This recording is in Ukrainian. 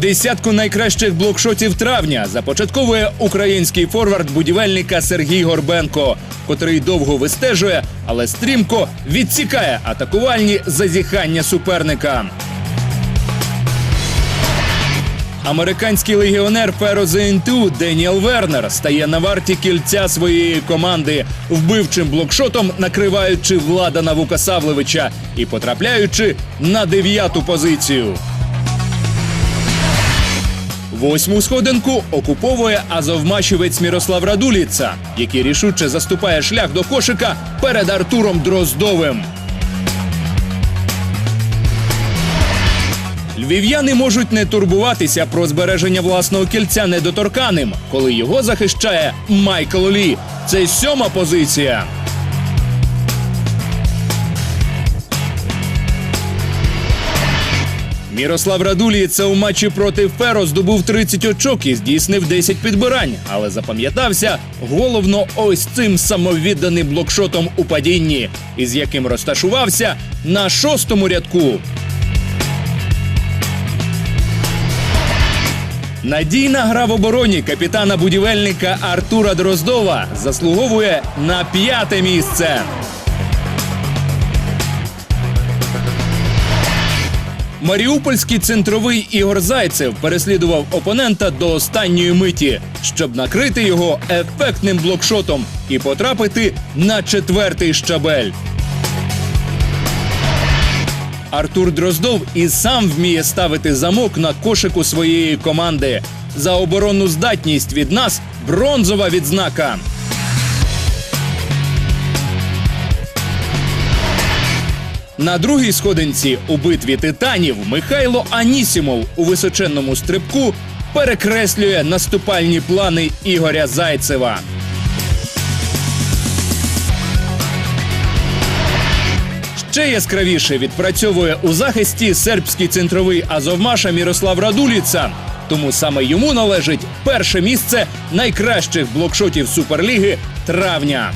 Десятку найкращих блокшотів травня започатковує український форвард будівельника Сергій Горбенко, котрий довго вистежує, але стрімко відсікає атакувальні зазіхання суперника. Американський легіонер Перо Деніел Вернер стає на варті кільця своєї команди, вбивчим блокшотом накриваючи влада Владана Вукасавлевича і потрапляючи на дев'яту позицію. Восьму сходинку окуповує азовмачівець Мірослав Радуліца, який рішуче заступає шлях до кошика перед Артуром Дроздовим. Львів'яни можуть не турбуватися про збереження власного кільця недоторканим, коли його захищає Майкл Лі. Це сьома позиція. Мірослав Радулієць у матчі проти Феро здобув 30 очок і здійснив 10 підбирань, але запам'ятався головно ось цим самовідданим блокшотом у падінні, із яким розташувався на шостому рядку. Надійна гра в обороні капітана будівельника Артура Дроздова заслуговує на п'яте місце. Маріупольський центровий Ігор Зайцев переслідував опонента до останньої миті, щоб накрити його ефектним блокшотом і потрапити на четвертий щабель. Артур Дроздов і сам вміє ставити замок на кошику своєї команди. За оборонну здатність від нас бронзова відзнака. На другій сходинці у битві титанів Михайло Анісімов у височенному стрибку перекреслює наступальні плани Ігоря Зайцева. Ще яскравіше відпрацьовує у захисті сербський центровий Азовмаша Мірослав Радуліца. Тому саме йому належить перше місце найкращих блокшотів Суперліги травня.